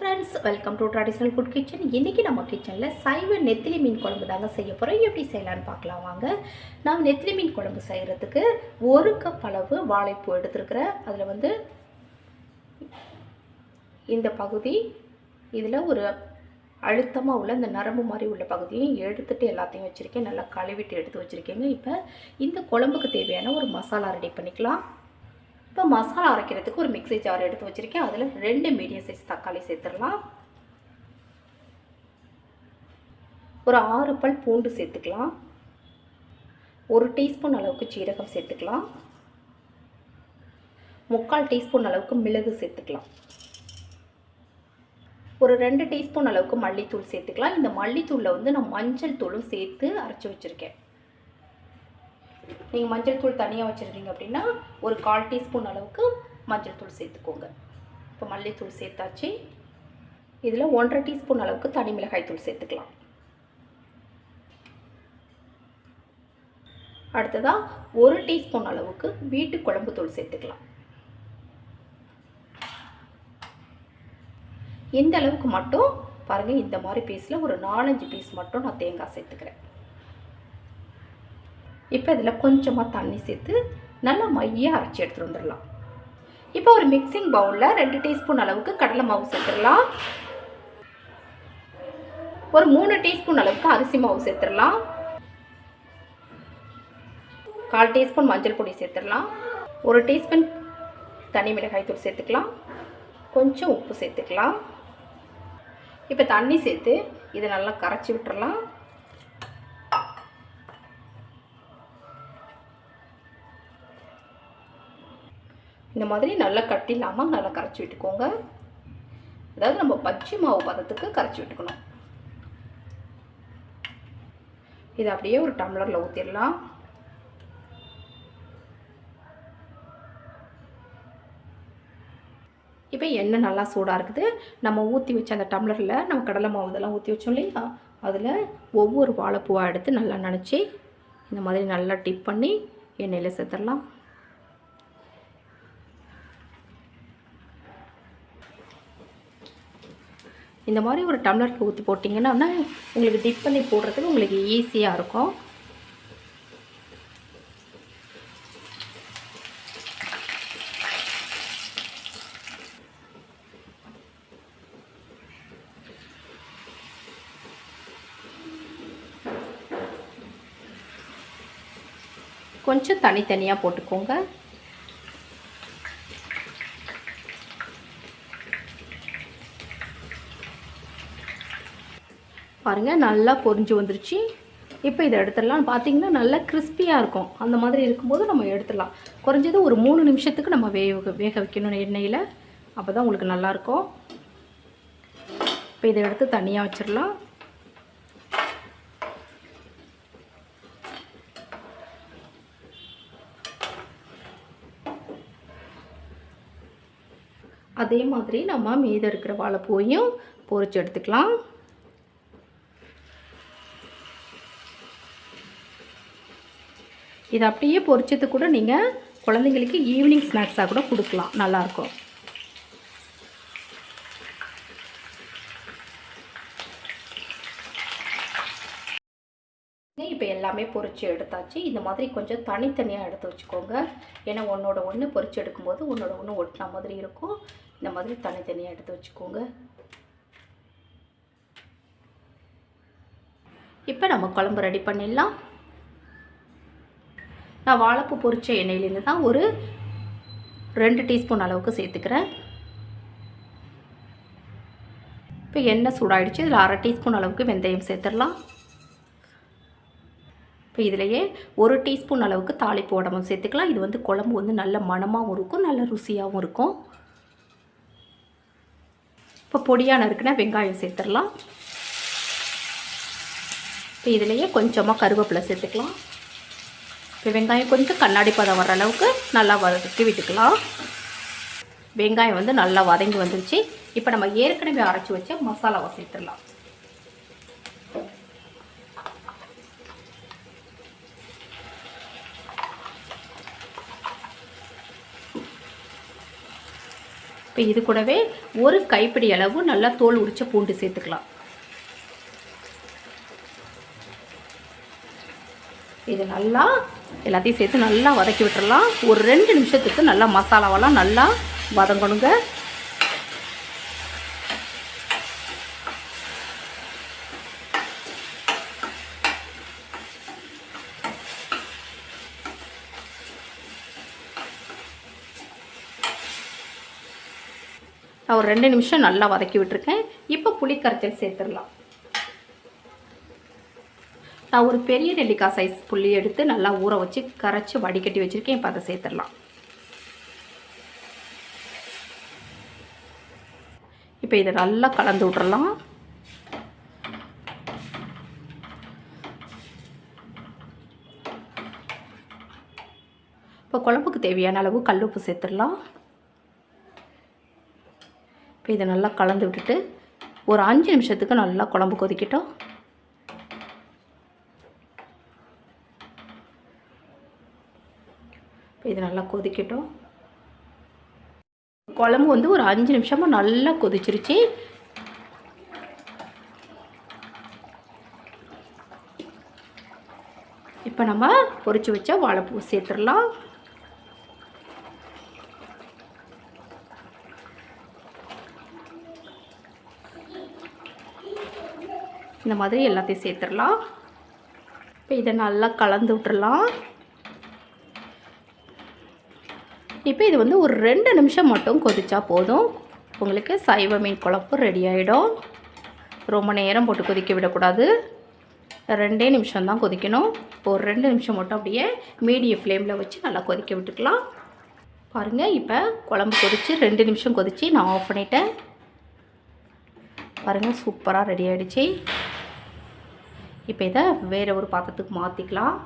Friends welcome to traditional food kitchen இன்றைக்கி நம்ம கிச்சனில் சைவ நெத்திலி மீன் குழம்பு தாங்க செய்ய போகிறோம் எப்படி செய்யலான்னு பார்க்கலாம் வாங்க. நான் நெத்திலி மீன் குழம்பு செய்கிறதுக்கு ஒரு கப் அளவு வாழைப்பூ எடுத்துருக்குறேன். அதில் வந்து இந்த பகுதி இதில் ஒரு அழுத்தமாக உள்ள இந்த நரம்பு மாதிரி உள்ள பகுதியும் எடுத்துகிட்டு எல்லாத்தையும் வச்சுருக்கேன். நல்லா கழுவிட்டு எடுத்து வச்சுருக்கேங்க. இப்போ இந்த குழம்புக்கு தேவையான ஒரு மசாலா ரெடி பண்ணிக்கலாம். இப்போ மசாலா அரைக்கிறதுக்கு ஒரு மிக்ஸி ஜார் எடுத்து வச்சுருக்கேன். அதில் ரெண்டு மீடியம் சைஸ் தக்காளி சேர்த்துடலாம். ஒரு ஆறு பல் பூண்டு சேர்த்துக்கலாம். ஒரு டீஸ்பூன் அளவுக்கு சீரகம் சேர்த்துக்கலாம். முக்கால் டீஸ்பூன் அளவுக்கு மிளகு சேர்த்துக்கலாம். ஒரு ரெண்டு டீஸ்பூன் அளவுக்கு மல்லித்தூள் சேர்த்துக்கலாம். இந்த மல்லித்தூளில் வந்து நான் மஞ்சள் தூளும் சேர்த்து அரைச்சி வச்சுருக்கேன். நீங்கள் மஞ்சள் தூள் தனியாக வச்சுருக்கீங்க அப்படின்னா ஒரு கால் டீஸ்பூன் அளவுக்கு மஞ்சள் தூள் சேர்த்துக்கோங்க. இப்போ மல்லித்தூள் சேர்த்தாச்சு. இதில் ஒன்றரை டீஸ்பூன் அளவுக்கு தனி மிளகாய் தூள் சேர்த்துக்கலாம். அடுத்ததாக ஒரு டீஸ்பூன் அளவுக்கு வீட்டு குழம்பு தூள் சேர்த்துக்கலாம். இந்த அளவுக்கு மட்டும் பாருங்கள் இந்த மாதிரி பீஸில் ஒரு நாலஞ்சு பீஸ் மட்டும் நான் தேங்காய் சேர்த்துக்கிறேன். இப்போ இதில் கொஞ்சமாக தண்ணி சேர்த்து நல்லா மையாக அரைச்சி எடுத்துகிட்டு வந்துடலாம். இப்போ ஒரு மிக்சிங் பவுலில் ரெண்டு டீஸ்பூன் அளவுக்கு கடலை மாவு சேர்த்துடலாம். ஒரு மூணு டீஸ்பூன் அளவுக்கு அரிசி மாவு சேர்த்துடலாம். கால் டீஸ்பூன் மஞ்சள் பொடி சேர்த்துடலாம். ஒரு டீஸ்பூன் தனி மிளகாய் தூள் சேர்த்துக்கலாம். கொஞ்சம் உப்பு சேர்த்துக்கலாம். இப்போ தண்ணி சேர்த்து இதை நல்லா கரைச்சி விட்டுறலாம். இந்த மாதிரி நல்லா கட்டி இல்லாமல் நல்லா கரைச்சி விட்டுக்கோங்க. அதாவது நம்ம பச்சை மாவு பதத்துக்கு கரைச்சி விட்டுக்கணும். இதை அப்படியே ஒரு டம்ளரில் ஊற்றிடலாம் இப்போ எண்ணெய் நல்லா சூடாக இருக்குது. நம்ம ஊற்றி வச்ச அந்த டம்ளரில் நம்ம கடலை மாவு இதெல்லாம் ஊற்றி வச்சோம் இல்லையா? அதில் ஒவ்வொரு வாழைப்பூவாக எடுத்து நல்லா நினச்சி இந்த மாதிரி நல்லா டிப் பண்ணி எண்ணெயில் சேர்த்துடலாம். இந்த மாதிரி ஒரு டம்ளருக்கு ஊற்றி போட்டிங்கன்னா உங்களுக்கு டிப் பண்ணி போடுறதுக்கு உங்களுக்கு ஈஸியாக இருக்கும். கொஞ்சம் தனித்தனியாக போட்டுக்கோங்க. பாருங்கள் நல்லா பொரிஞ்சு வந்துருச்சு. இப்போ இதை எடுத்துடலாம். பார்த்தீங்கன்னா நல்லா கிறிஸ்பியாக இருக்கும். அந்த மாதிரி இருக்கும்போது நம்ம எடுத்துடலாம். குறைஞ்சது ஒரு மூணு நிமிஷத்துக்கு நம்ம வேக வேக வைக்கணும் எண்ணெயில். அப்போ தான் உங்களுக்கு நல்லாயிருக்கும். இப்போ இதை எடுத்து தனியாக வச்சிடலாம். அதே மாதிரி நம்ம மீதம் இருக்கிற வாழைப்பூவையும் பொறிச்சு எடுத்துக்கலாம். இதை அப்படியே பொரிச்சது கூட நீங்கள் குழந்தைங்களுக்கு ஈவினிங் ஸ்நாக்ஸாக கூட கொடுக்கலாம். நல்லாயிருக்கும். இப்போ எல்லாமே பொறிச்சு எடுத்தாச்சு. இந்த மாதிரி கொஞ்சம் தனித்தனியாக எடுத்து வச்சுக்கோங்க. ஏன்னா ஒன்றோட ஒன்று பொறிச்சு எடுக்கும்போது ஒன்றோட ஒன்று ஒட்டின மாதிரி இருக்கும். இந்த மாதிரி தனித்தனியாக எடுத்து வச்சுக்கோங்க. இப்போ நம்ம குழம்பு ரெடி பண்ணிடலாம். நான் வாழைப்பூ பொரித்த எண்ணெயிலேருந்து தான் ஒரு ரெண்டு டீஸ்பூன் அளவுக்கு சேர்த்துக்கிறேன். இப்போ எண்ணெய் சூடாயிடுச்சு இதில் அரை டீஸ்பூன் அளவுக்கு வெந்தயம் சேர்த்துடலாம். இப்போ இதிலையே ஒரு டீஸ்பூன் அளவுக்கு தாளிப்பு உடம்பும் சேர்த்துக்கலாம். இது வந்து குழம்பு வந்து நல்ல மணமாகவும் இருக்கும் நல்ல ருசியாகவும் இருக்கும். இப்போ பொடியான இருக்குன்னா வெங்காயம் சேர்த்துடலாம். இப்போ இதிலையே கொஞ்சமாக கருவேப்பிலை சேர்த்துக்கலாம். இப்போ வெங்காயம் கொஞ்சம் கண்ணாடி பதம் வர அளவுக்கு நல்லா வதக்கி விட்டுக்கலாம். வெங்காயம் வந்து நல்லா வதங்கி வந்துருச்சு. இப்போ நம்ம ஏற்கனவே அரைச்சி வச்ச மசாலாவை சேர்த்துடலாம். இப்போ இது கூடவே ஒரு கைப்பிடி அளவு நல்லா தோல் உரிச்ச பூண்டு சேர்த்துக்கலாம். இது நல்லா எல்லாத்தையும் சேர்த்து நல்லா வதக்கி விட்டுறலாம். ஒரு ரெண்டு நிமிஷத்துக்கு நல்லா மசாலாவெல்லாம் நல்லா வதங்கணுங்க. நான் ஒரு ரெண்டு நிமிஷம் நல்லா வதக்கி விட்டுருக்கேன். இப்போ புளி கரைச்சல் சேர்த்துடலாம். நான் ஒரு பெரிய நெல்லிக்காய் சைஸ் புள்ளி எடுத்து நல்லா ஊற வச்சு கரைச்சி வடிகட்டி வச்சுருக்கேன். இப்போ அதை சேர்த்துடலாம். இப்போ இதை நல்லா கலந்து விட்றலாம் இப்போ குழம்புக்கு தேவையான அளவு கல் உப்பு சேர்த்துடலாம். இப்போ இதை நல்லா கலந்து விட்டுட்டு ஒரு அஞ்சு நிமிஷத்துக்கு நல்லா குழம்பு கொதிக்கட்டும். இது நல்லா கொதிக்கட்டும். குழம்பு வந்து ஒரு அஞ்சு நிமிஷமாக நல்லா கொதிச்சிருச்சு. இப்போ நம்ம பொறிச்சு வச்ச வாழைப்பூ சேர்த்துடலாம். இந்த மாதிரி எல்லாத்தையும் சேர்த்துடலாம். இப்போ இதை நல்லா கலந்து விட்டுறலாம் இப்போ இது வந்து ஒரு ரெண்டு நிமிஷம் மட்டும் கொதிச்சா போதும். உங்களுக்கு சைவ மீன் குழம்பு ரெடி ஆகிடும் ரொம்ப நேரம் போட்டு கொதிக்க விடக்கூடாது. ரெண்டே நிமிஷம் தான் கொதிக்கணும். ஒரு ரெண்டு நிமிஷம் மட்டும் அப்படியே மீடியம் ஃப்ளேமில் வச்சு நல்லா கொதிக்க விட்டுக்கலாம். பாருங்கள் இப்போ குழம்பு கொதித்து ரெண்டு நிமிஷம் கொதித்து நான் ஆஃப் பண்ணிட்டேன். பாருங்கள் சூப்பராக ரெடி ஆகிடுச்சி இப்போ இதை வேறு ஒரு பாத்திரத்துக்கு மாற்றிக்கலாம்